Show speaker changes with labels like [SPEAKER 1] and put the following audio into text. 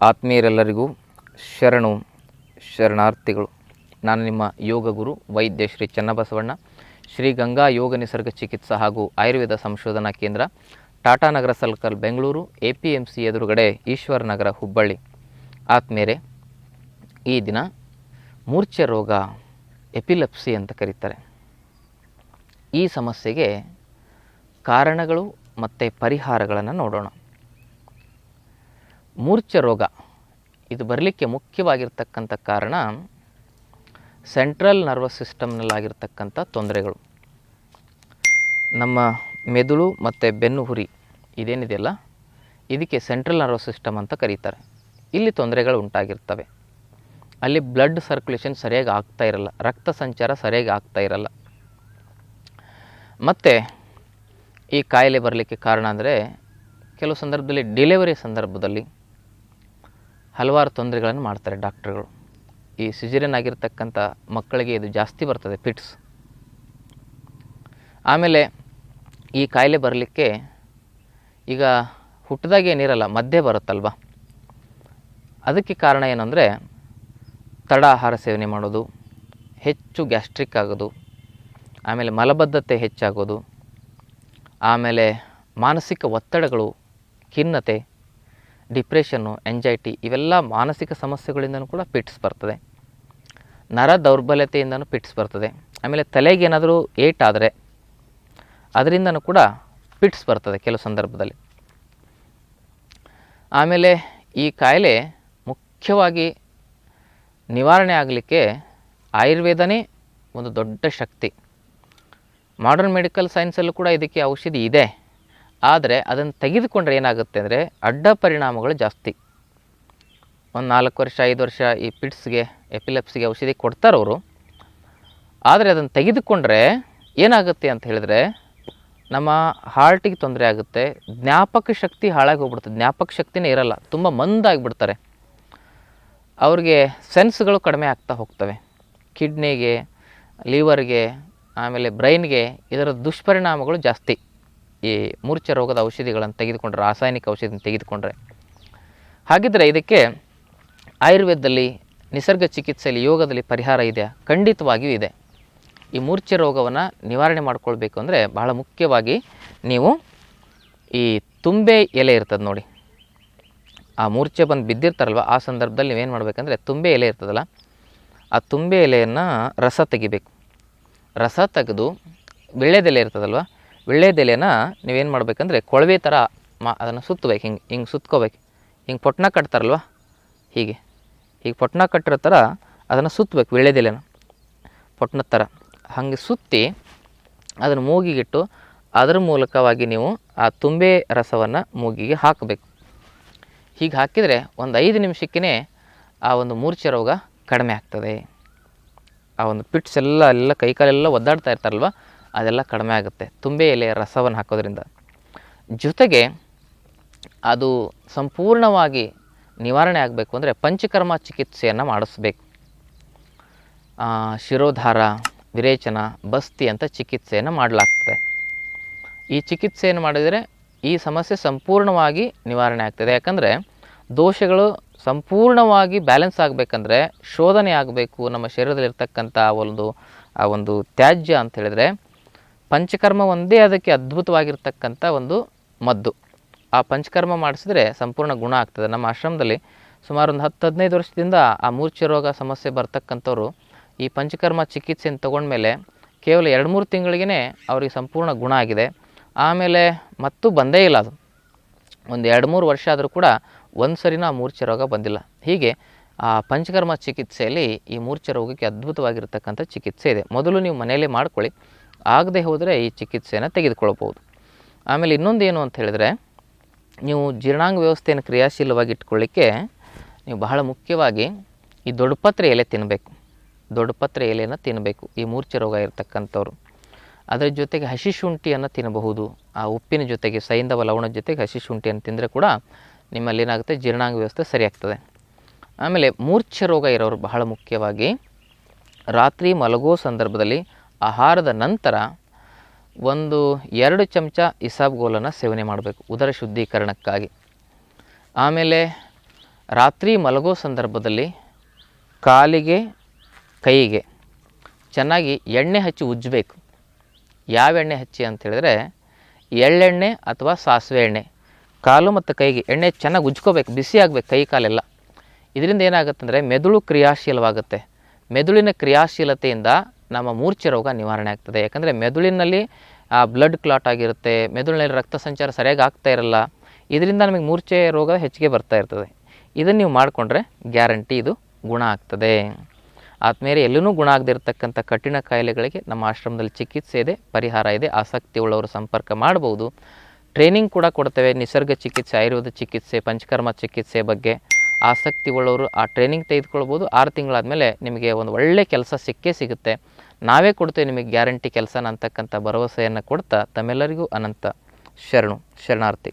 [SPEAKER 1] ಆತ್ಮೀಯರೆಲ್ಲರಿಗೂ ಶರಣು ಶರಣಾರ್ಥಿಗಳು. ನಾನು ನಿಮ್ಮ ಯೋಗ ಗುರು ವೈದ್ಯ ಶ್ರೀ ಚನ್ನಬಸವಣ್ಣ, ಶ್ರೀ ಗಂಗಾ ಯೋಗ ನಿಸರ್ಗ ಚಿಕಿತ್ಸಾ ಹಾಗೂ ಆಯುರ್ವೇದ ಸಂಶೋಧನಾ ಕೇಂದ್ರ, Tata Nagar circle Bengaluru, A P M C ಎದುರುಗಡೆ ಈಶ್ವರ ನಗರ ಹುಬ್ಬಳ್ಳಿ. ಆತ್ಮೀಯರೇ, ಈ ದಿನ ಮೂರ್ಛೆ ರೋಗ ಎಪಿಲೆಪ್ಸಿ ಅಂತ ಕರೀತಾರೆ. ಈ ಸಮಸ್ಯೆಗೆ ಕಾರಣಗಳು ಮತ್ತು ಪರಿಹಾರಗಳನ್ನು ನೋಡೋಣ. ಮೂರ್ಛೆ ರೋಗ. ಇದು ಬರಲಿಕ್ಕೆ ಮುಖ್ಯವಾಗಿರ್ತಕ್ಕಂಥ ಕಾರಣ ಸೆಂಟ್ರಲ್ ನರ್ವಸ್ ಸಿಸ್ಟಮ್ನಲ್ಲಾಗಿರ್ತಕ್ಕಂಥ ತೊಂದರೆಗಳು. ನಮ್ಮ ಮೆದುಳು ಮತ್ತು ಬೆನ್ನು ಹುರಿ ಇದೇನಿದೆಯಲ್ಲ? ಇದಕ್ಕೆ ಸೆಂಟ್ರಲ್ ನರ್ವಸ್ ಸಿಸ್ಟಮ್ ಅಂತ ಕರೀತಾರೆ. ಇಲ್ಲಿ ತೊಂದರೆಗಳು ಉಂಟಾಗಿರ್ತವೆ. ಅಲ್ಲಿ ಬ್ಲಡ್ ಸರ್ಕ್ಯುಲೇಷನ್ ಸರಿಯಾಗಿ ಆಗ್ತಾ ಇರಲ್ಲ. ರಕ್ತ ಸಂಚಾರ ಸರಿಯಾಗಿ ಆಗ್ತಾ ಇರಲ್ಲ. ಮತ್ತು ಈ ಕಾಯಿಲೆ ಬರಲಿಕ್ಕೆ ಕಾರಣ ಅಂದರೆ ಕೆಲವು ಸಂದರ್ಭದಲ್ಲಿ ಡೆಲಿವರಿ ಸಂದರ್ಭದಲ್ಲಿ ಹಲವಾರು ತೊಂದರೆಗಳನ್ನು ಮಾಡ್ತಾರೆ ಡಾಕ್ಟ್ರುಗಳು. ಈ ಸಿಜರಿಯನ್ ಆಗಿರ್ತಕ್ಕಂಥ ಮಕ್ಕಳಿಗೆ ಇದು ಜಾಸ್ತಿ ಬರ್ತದೆ ಪಿಟ್ಸ್. ಆಮೇಲೆ ಈ ಕಾಯಿಲೆ ಬರಲಿಕ್ಕೆ ಈಗ ಹುಟ್ಟಿದಾಗ ಏನಿರಲ್ಲ ಮಧ್ಯೆ ಬರುತ್ತಲ್ವ? ಅದಕ್ಕೆ ಕಾರಣ ಏನಂದರೆ ತಡ ಆಹಾರ ಸೇವನೆ ಮಾಡೋದು, ಹೆಚ್ಚು ಗ್ಯಾಸ್ಟ್ರಿಕ್ ಆಗೋದು, ಆಮೇಲೆ ಮಲಬದ್ಧತೆ ಹೆಚ್ಚಾಗೋದು, ಆಮೇಲೆ ಮಾನಸಿಕ ಒತ್ತಡಗಳು, ಖಿನ್ನತೆ ಡಿಪ್ರೆಷನ್ನು ಎಂಜೈಟಿ ಇವೆಲ್ಲ ಮಾನಸಿಕ ಸಮಸ್ಯೆಗಳಿಂದನೂ ಕೂಡ ಪಿಟ್ಸ್ ಬರ್ತದೆ. ನರ ದೌರ್ಬಲ್ಯತೆಯಿಂದನೂ ಪಿಟ್ಸ್ ಬರ್ತದೆ. ಆಮೇಲೆ ತಲೆಗೆ ಏನಾದರೂ ಏಟ್ ಆದರೆ ಅದರಿಂದನೂ ಕೂಡ ಪಿಟ್ಸ್ ಬರ್ತದೆ ಕೆಲವು ಸಂದರ್ಭದಲ್ಲಿ. ಆಮೇಲೆ ಈ ಕಾಯಿಲೆ ಮುಖ್ಯವಾಗಿ ನಿವಾರಣೆ ಆಗಲಿಕ್ಕೆ ಆಯುರ್ವೇದನೇ ಒಂದು ದೊಡ್ಡ ಶಕ್ತಿ. ಮಾಡರ್ನ್ ಮೆಡಿಕಲ್ ಸೈನ್ಸಲ್ಲೂ ಕೂಡ ಇದಕ್ಕೆ ಔಷಧಿ ಇದೆ. ಆದರೆ ಅದನ್ನು ತೆಗೆದುಕೊಂಡ್ರೆ ಏನಾಗುತ್ತೆ ಅಂದರೆ ಅಡ್ಡ ಪರಿಣಾಮಗಳು ಜಾಸ್ತಿ. ಒಂದು ನಾಲ್ಕು ವರ್ಷ, ಐದು ವರ್ಷ ಈ ಪಿಟ್ಸ್ಗೆ, ಎಪಿಲೆಪ್ಸ್ಗೆ ಔಷಧಿ ಕೊಡ್ತಾರವರು. ಆದರೆ ಅದನ್ನು ತೆಗೆದುಕೊಂಡ್ರೆ ಏನಾಗುತ್ತೆ ಅಂತ ಹೇಳಿದ್ರೆ ನಮ್ಮ ಹಾರ್ಟಿಗೆ ತೊಂದರೆ ಆಗುತ್ತೆ, ಜ್ಞಾಪಕ ಶಕ್ತಿ ಹಾಳಾಗಿ ಹೋಗ್ಬಿಡ್ತದೆ ಜ್ಞಾಪಕ ಶಕ್ತಿನೇ ಇರಲ್ಲ, ತುಂಬ ಮಂದಾಗಿಬಿಡ್ತಾರೆ. ಅವ್ರಿಗೆ ಸೆನ್ಸ್ಗಳು ಕಡಿಮೆ ಆಗ್ತಾ ಹೋಗ್ತವೆ. ಕಿಡ್ನಿಗೆ, ಲಿವರ್ಗೆ, ಆಮೇಲೆ ಬ್ರೈನ್ಗೆ ಇದರ ದುಷ್ಪರಿಣಾಮಗಳು ಜಾಸ್ತಿ. ಈ ಮೂರ್ಛೆ ರೋಗದ ಔಷಧಿಗಳನ್ನು ತೆಗೆದುಕೊಂಡ್ರೆ, ರಾಸಾಯನಿಕ ಔಷಧಿಯನ್ನು ತೆಗೆದುಕೊಂಡ್ರೆ. ಹಾಗಿದ್ದರೆ ಇದಕ್ಕೆ ಆಯುರ್ವೇದದಲ್ಲಿ ನಿಸರ್ಗ ಚಿಕಿತ್ಸೆಯಲ್ಲಿ ಯೋಗದಲ್ಲಿ ಪರಿಹಾರ ಇದೆಯಾ ಖಂಡಿತವಾಗಿಯೂ ಇದೆ. ಈ ಮೂರ್ಛೆ ರೋಗವನ್ನು ನಿವಾರಣೆ ಮಾಡಿಕೊಳ್ಬೇಕು ಅಂದರೆ ಬಹಳ ಮುಖ್ಯವಾಗಿ ನೀವು ಈ ತುಂಬೆ ಎಲೆ ಇರ್ತದೆ ನೋಡಿ. ಆ ಮೂರ್ಛೆ ಬಂದು ಬಿದ್ದಿರ್ತಾರಲ್ವ, ಆ ಸಂದರ್ಭದಲ್ಲಿ ನೀವೇನು ಮಾಡಬೇಕಂದ್ರೆ ತುಂಬೆ ಎಲೆ ಇರ್ತದಲ್ಲ, ಆ ತುಂಬೆ ಎಲೆಯನ್ನು ರಸ ತೆಗಿಬೇಕು. ರಸ ತೆಗೆದು, ಬೆಳ್ಳೆದೆಲೆ ಇರ್ತದಲ್ವ ವಿಳ್ಳೆದೆಲೆನ ನೀವೇನು ಮಾಡಬೇಕಂದ್ರೆ ಕೊಳವೆ ಥರ ಮಾ ಅದನ್ನು ಸುತ್ತಬೇಕು. ಹಿಂಗೆ ಹಿಂಗೆ ಸುತ್ಕೋಬೇಕು. ಹಿಂಗೆ ಪೊಟ್ನ ಕಟ್ತಾರಲ್ವ? ಹೀಗೆ. ಹೀಗೆ ಪೊಟ್ನ ಕಟ್ಟಿರೋ ಥರ ಅದನ್ನು ಸುತ್ತಬೇಕು ವಿಳ್ಳೆದೆಲೆನ. ಪೊಟ್ನದ ಥರ ಹಾಗೆ ಸುತ್ತಿ ಅದನ್ನು ಮೂಗಿಗಿಟ್ಟು ಅದರ ಮೂಲಕವಾಗಿ ನೀವು ಆ ತುಂಬೆ ರಸವನ್ನು ಮೂಗಿಗೆ ಹಾಕಬೇಕು. ಹೀಗೆ ಹಾಕಿದರೆ ಒಂದು ಐದು ನಿಮಿಷಕ್ಕೇ ಆ ಒಂದು ಮೂರ್ಛೆ ರೋಗ ಕಡಿಮೆ ಆಗ್ತದೆ. ಆ ಒಂದು ಪಿಟ್ಸ್ ಎಲ್ಲ ಎಲ್ಲ ಕೈಕಾಲೆಲ್ಲ ಒದ್ದಾಡ್ತಾ ಇರ್ತಾರಲ್ವ? ಅದೆಲ್ಲ ಕಡಿಮೆ ಆಗುತ್ತೆ. ತುಂಬೆ ಎಲೆ ರಸವನ್ನು ಹಾಕೋದ್ರಿಂದ. ಜೊತೆಗೆ ಅದು ಸಂಪೂರ್ಣವಾಗಿ ನಿವಾರಣೆ ಆಗಬೇಕು ಅಂದರೆ ಪಂಚಕರ್ಮ ಚಿಕಿತ್ಸೆಯನ್ನು ಮಾಡಿಸ್ಬೇಕು. ಶಿರೋಧಾರ, ವಿರೇಚನ, ಬಸ್ತಿ ಅಂತ ಚಿಕಿತ್ಸೆಯನ್ನು ಮಾಡಲಾಗ್ತದೆ. ಈ ಚಿಕಿತ್ಸೆಯನ್ನು ಮಾಡಿದರೆ ಈ ಸಮಸ್ಯೆ ಸಂಪೂರ್ಣವಾಗಿ ನಿವಾರಣೆ ಆಗ್ತದೆ. ಯಾಕಂದರೆ ದೋಷಗಳು ಸಂಪೂರ್ಣವಾಗಿ ಬ್ಯಾಲೆನ್ಸ್ ಆಗಬೇಕಂದ್ರೆ ಶೋಧನೆ ಆಗಬೇಕು ನಮ್ಮ ಶರೀರದಲ್ಲಿರ್ತಕ್ಕಂಥ ಒಂದು, ಆ ಒಂದು ತ್ಯಾಜ್ಯ ಅಂತ ಹೇಳಿದರೆ ಪಂಚಕರ್ಮ ಒಂದೇ ಅದಕ್ಕೆ ಅದ್ಭುತವಾಗಿರ್ತಕ್ಕಂಥ ಒಂದು ಮದ್ದು. ಆ ಪಂಚಕರ್ಮ ಮಾಡಿಸಿದ್ರೆ ಸಂಪೂರ್ಣ ಗುಣ ಆಗ್ತದೆ. ನಮ್ಮ ಆಶ್ರಮದಲ್ಲಿ ಸುಮಾರು ಒಂದು ಹತ್ತು ಹದಿನೈದು ವರ್ಷದಿಂದ ಆ ಮೂರ್ಛೆ ರೋಗ ಸಮಸ್ಯೆ ಬರ್ತಕ್ಕಂಥವ್ರು ಈ ಪಂಚಕರ್ಮ ಚಿಕಿತ್ಸೆಯನ್ನು ತಗೊಂಡ್ಮೇಲೆ ಕೇವಲ ಎರಡು ಮೂರು ತಿಂಗಳಿಗೇ ಅವ್ರಿಗೆ ಸಂಪೂರ್ಣ ಗುಣ ಆಗಿದೆ. ಆಮೇಲೆ ಮತ್ತೂ ಬಂದೇ ಇಲ್ಲ ಅದು. ಒಂದು ಎರಡು ಮೂರು ವರ್ಷ ಆದರೂ ಕೂಡ ಒಂದು ಸರಿನೂ ಆ ಮೂರ್ಛೆ ರೋಗ ಬಂದಿಲ್ಲ. ಹೀಗೆ ಆ ಪಂಚಕರ್ಮ ಚಿಕಿತ್ಸೆಯಲ್ಲಿ ಈ ಮೂರ್ಛೆ ರೋಗಕ್ಕೆ ಅದ್ಭುತವಾಗಿರ್ತಕ್ಕಂಥ ಚಿಕಿತ್ಸೆ ಇದೆ. ಮೊದಲು ನೀವು ಮನೆಯಲ್ಲೇ ಮಾಡ್ಕೊಳ್ಳಿ. ಆಗದೆ ಹೋದರೆ ಈ ಚಿಕಿತ್ಸೆಯನ್ನು ತೆಗೆದುಕೊಳ್ಬೋದು ಆಮೇಲೆ ಇನ್ನೊಂದು ಏನು ಅಂತ ಹೇಳಿದರೆ, ನೀವು ಜೀರ್ಣಾಂಗ ವ್ಯವಸ್ಥೆಯನ್ನು ಕ್ರಿಯಾಶೀಲವಾಗಿ ಇಟ್ಕೊಳ್ಳಿಕ್ಕೆ ನೀವು ಬಹಳ ಮುಖ್ಯವಾಗಿ ಈ ದೊಡ್ಡಪತ್ರೆ ಎಲೆ ತಿನ್ನಬೇಕು ದೊಡ್ಡಪತ್ರೆ ಎಲೆಯನ್ನು ತಿನ್ನಬೇಕು ಈ ಮೂರ್ಛೆ ರೋಗ ಇರತಕ್ಕಂಥವ್ರು. ಅದರ ಜೊತೆಗೆ ಹಸಿ ಶುಂಠಿಯನ್ನು ತಿನ್ನಬಹುದು. ಆ ಉಪ್ಪಿನ ಜೊತೆಗೆ, ಸೈಂಧವ ಲವಣದ ಜೊತೆಗೆ ಹಸಿ ಶುಂಠಿಯನ್ನು ತಿಂದರೆ ಕೂಡ ನಿಮ್ಮಲ್ಲಿ ಏನಾಗುತ್ತೆ? ಜೀರ್ಣಾಂಗ ವ್ಯವಸ್ಥೆ ಸರಿಯಾಗ್ತದೆ. ಆಮೇಲೆ ಮೂರ್ಛೆ ರೋಗ ಇರೋರು ಬಹಳ ಮುಖ್ಯವಾಗಿ ರಾತ್ರಿ ಮಲಗೋ ಸಂದರ್ಭದಲ್ಲಿ ಆಹಾರದ ನಂತರ ಒಂದು ಎರಡು ಚಮಚ ಇಸಾಬ್ಗೋಲನ್ನು ಸೇವನೆ ಮಾಡಬೇಕು ಉದರ ಶುದ್ಧೀಕರಣಕ್ಕಾಗಿ. ಆಮೇಲೆ ರಾತ್ರಿ ಮಲಗೋ ಸಂದರ್ಭದಲ್ಲಿ ಕಾಲಿಗೆ, ಕೈಗೆ ಚೆನ್ನಾಗಿ ಎಣ್ಣೆ ಹಚ್ಚಿ ಉಜ್ಜಬೇಕು. ಯಾವ ಎಣ್ಣೆ ಹಚ್ಚಿ ಅಂತ ಹೇಳಿದ್ರೆ ಎಳ್ಳೆಣ್ಣೆ ಅಥವಾ ಸಾಸಿವೆ ಎಣ್ಣೆ. ಕಾಲು ಮತ್ತು ಕೈಗೆ ಎಣ್ಣೆ ಚೆನ್ನಾಗಿ ಉಜ್ಕೋಬೇಕು, ಬಿಸಿ ಆಗಬೇಕು ಕೈ ಕಾಲೆಲ್ಲ. ಇದರಿಂದ ಏನಾಗುತ್ತಂದರೆ ಮೆದುಳು ಕ್ರಿಯಾಶೀಲವಾಗುತ್ತೆ. ಮೆದುಳಿನ ಕ್ರಿಯಾಶೀಲತೆಯಿಂದ ನಮ್ಮ ಮೂರ್ಛೆ ರೋಗ ನಿವಾರಣೆ ಆಗ್ತದೆ. ಯಾಕಂದರೆ ಮೆದುಳಿನಲ್ಲಿ ಬ್ಲಡ್ ಕ್ಲಾಟ್ ಆಗಿರುತ್ತೆ, ಮೆದುಳಿನಲ್ಲಿ ರಕ್ತ ಸಂಚಾರ ಸರಿಯಾಗಿ ಆಗ್ತಾ ಇರಲ್ಲ. ಇದರಿಂದ ನಮಗೆ ಮೂರ್ಛೆ ರೋಗ ಹೆಚ್ಚಿಗೆ ಬರ್ತಾ ಇರ್ತದೆ. ಇದನ್ನು ನೀವು ಮಾಡಿಕೊಂಡ್ರೆ ಗ್ಯಾರಂಟಿ ಇದು ಗುಣ ಆಗ್ತದೆ. ಆದ್ಮೇಲೆ ಎಲ್ಲೂ ಗುಣ ಆಗದಿರ್ತಕ್ಕಂಥ ಕಠಿಣ ಕಾಯಿಲೆಗಳಿಗೆ ನಮ್ಮ ಆಶ್ರಮದಲ್ಲಿ ಚಿಕಿತ್ಸೆ ಇದೆ, ಪರಿಹಾರ ಇದೆ, ಆಸಕ್ತಿ ಉಳ್ಳವರು ಸಂಪರ್ಕ ಮಾಡ್ಬೋದು. ಟ್ರೈನಿಂಗ್ ಕೂಡ ಕೊಡ್ತೇವೆ, ನಿಸರ್ಗ ಚಿಕಿತ್ಸೆ, ಆಯುರ್ವೇದ ಚಿಕಿತ್ಸೆ, ಪಂಚಕರ್ಮ ಚಿಕಿತ್ಸೆ ಬಗ್ಗೆ. ಆಸಕ್ತಿ ಉಳ್ಳವರು ಆ ಟ್ರೈನಿಂಗ್ ತೆಗೆದುಕೊಳ್ಬೋದು. ಆರು ತಿಂಗಳಾದಮೇಲೆ ನಿಮಗೆ ಒಂದು ಒಳ್ಳೆಯ ಕೆಲಸ ಸಿಕ್ಕೇ ಸಿಗುತ್ತೆ. ನಾವೇ ಕೊಡ್ತೇವೆ ನಿಮಗೆ ಗ್ಯಾರಂಟಿ ಕೆಲಸನ ಅಂತಕ್ಕಂಥ ಭರವಸೆಯನ್ನು ಕೊಡ್ತಾ ತಮ್ಮೆಲ್ಲರಿಗೂ ಅನಂತ ಶರಣು ಶರಣಾರ್ಥಿ.